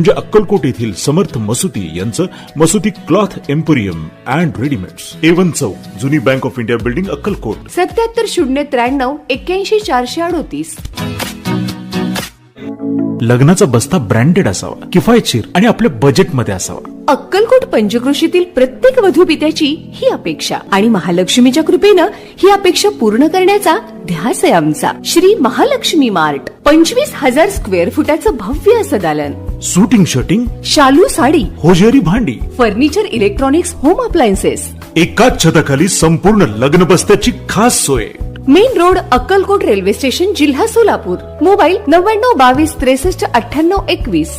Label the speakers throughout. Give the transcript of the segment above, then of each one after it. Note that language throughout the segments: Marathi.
Speaker 1: म्हणजे अक्कलकोट येथील समर्थ मसुती यांचं Masuti cloth emporium and readymades. A1 चौक जुनी bank of India building Akkalkot.
Speaker 2: सत्याहत्तर शून्य त्र्याण्णव एक्क्याऐंशी चारशे अडोतीस.
Speaker 1: लग्नाचा बस्ता ब्रँडेड असावा किफायतशीर आणि आपल्या बजेटमध्ये असावा.
Speaker 2: अक्कलकोट पंचक्रोशीतील प्रत्येक वधूपित्याची ही अपेक्षा आणि महालक्ष्मीच्या कृपेनं ही अपेक्षा पूर्ण करण्याचा ध्यास आहे आमचा. श्री महालक्ष्मी मार्ट. पंचवीस हजार स्क्वेअर फुटाचं भव्य असं दालन.
Speaker 1: सुटिंग शर्टिंग
Speaker 2: शालू साडी.
Speaker 1: होजेरी भांडी.
Speaker 2: फर्निचर इलेक्ट्रॉनिक्स होम अप्लायन्सेस
Speaker 1: एकाच छताखाली संपूर्ण लग्न बस्त्याची खास सोय.
Speaker 2: Main road Akkalkot railway station जिल्हा सोलापूर. मोबाईल नव्याण्णव बावीस त्रेसष्ट अठ्ठ्याण्णव एकवीस.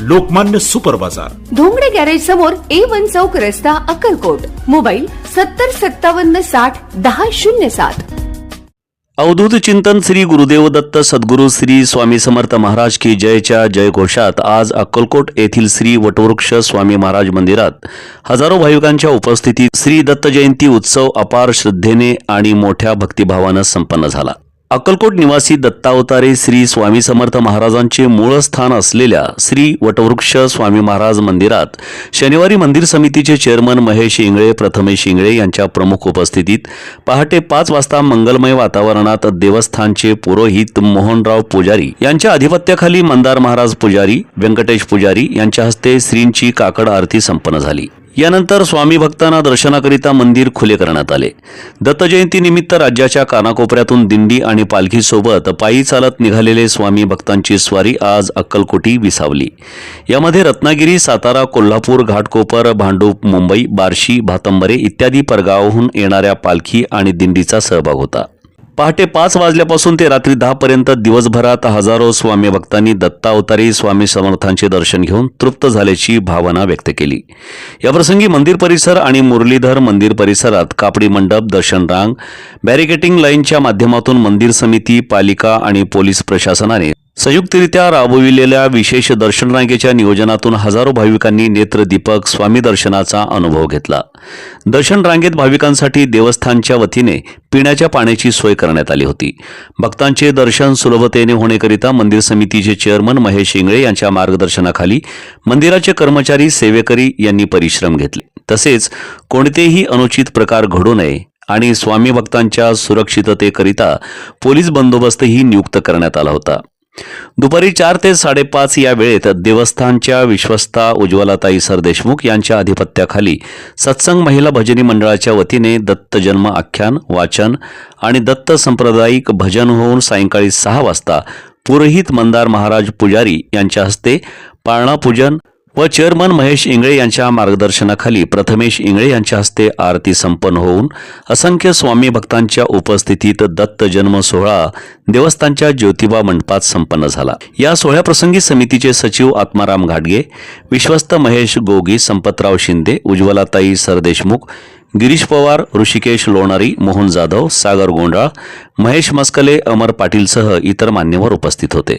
Speaker 1: लोकमान्य सुपर बाजार.
Speaker 2: धोंगडे गॅरेज समोर ए वन चौक रस्ता अक्कलकोट. मोबाईल सत्तर सत्तावन्न साठ दहा शून्य सात.
Speaker 3: अवधूत चिंतन श्री गुरुदेव दत्त सद्गुरू श्री स्वामी समर्थ महाराज की जयच्या जयघोषात आज अक्कलकोट येथील श्री वटवृक्ष स्वामी महाराज मंदिरात हजारो भाविकांच्या उपस्थितीत श्री दत्त जयंती उत्सव अपार श्रद्धेने आणि मोठ्या भक्तिभावानं संपन्न झाला. अक्कलकोट निवासी दत्तावतारे श्री स्वामी समर्थ महाराजांचे मूळ स्थान असलेल्या श्री वटवृक्ष स्वामी महाराज मंदिरात शनिवारी मंदिर समितीचे चेअरमन महेश इंगळे प्रथमेश इंगळे यांच्या प्रमुख उपस्थितीत पहाटे पाच वाजता मंगलमय वातावरणात देवस्थानचे पुरोहित मोहनराव पुजारी यांच्या अधिपत्याखाली मंदार महाराज पुजारी व्यंकटेश पुजारी यांच्या हस्ते श्रींची काकड आरती संपन्न झाली. यानंतर स्वामी भक्तांना दर्शनाकरिता मंदिर खुले करण्यात आले. दत्त जयंतीनिमित्त राज्याच्या कानाकोपऱ्यातून दिंडी आणि पालखीसोबत पायी चालत निघालेले स्वामी भक्तांची स्वारी आज अक्कलकोटी विसावली. यामध्ये रत्नागिरी सातारा कोल्हापूर घाटकोपर भांडूप मुंबई बार्शी भातंबरे इत्यादी परगावाहून येणाऱ्या पालखी आणि दिंडीचा सहभाग होता. पहाटे पाच वाजल्यापासून ते रात्री दहापर्यंत दिवसभरात हजारो स्वामी भक्तांनी दत्तावतारी स्वामी समर्थांचे दर्शन घेऊन तृप्त झाल्याची भावना व्यक्त केली. याप्रसंगी मंदिर परिसर आणि मुरलीधर मंदिर परिसरात कापडी मंडप दर्शन रांग बॅरिकेटिंग लाईनच्या माध्यमातून मंदिर समिती पालिका आणि पोलीस प्रशासनाने संयुक्तरित्या राबविलेल्या विशेष दर्शन रांगेच्या नियोजनातून हजारो भाविकांनी नेत्रदीपक स्वामी दर्शनाचा अनुभव घेतला. दर्शन रांगेत भाविकांसाठी देवस्थानच्या वतीने पिण्याच्या पाण्याची सोय करण्यात आली होती. भक्तांचे दर्शन सुलभतेने होण्याकरिता मंदिर समितीचे चेअरमन महेश इंगळे यांच्या मार्गदर्शनाखाली मंदिराचे कर्मचारी सेवेकरी यांनी परिश्रम घेतले. तसेच कोणतेही अनुचित प्रकार घडू नये आणि स्वामी भक्तांच्या सुरक्षिततेकरिता पोलीस बंदोबस्तही नियुक्त करण्यात आला होता. दुपारी चार ते साडेपाच या वेळेत देवस्थानच्या विश्वस्ता उज्ज्वलाताई सरदेशमुख यांच्या अधिपत्याखाली सत्संग महिला भजनी मंडळाच्या वतीने दत्त जन्म आख्यान वाचन आणि दत्त सांप्रदायिक भजन होऊन सायंकाळी सहा वाजता पुरोहित मंदार महाराज पुजारी यांच्या हस्ते पाळणा पूजन व चेअरमन महेश इंगळे यांच्या मार्गदर्शनाखाली प्रथमेश इंगळे यांच्या हस्ते आरती संपन्न होऊन असंख्य स्वामी भक्तांच्या उपस्थितीत दत्त जन्म सोहळा देवस्थानच्या ज्योतिबा मंडपात संपन्न झाला. या सोहळ्याप्रसंगी समितीचे सचिव आत्माराम घाटगे विश्वस्त महेश गोगी संपतराव शिंदे उज्ज्वलाताई सरदेशमुख गिरीश पवार ऋषिकेश लोणारी मोहन जाधव सागर गोंडाळ महेश मस्कले अमर पाटीलसह इतर मान्यवर उपस्थित होते.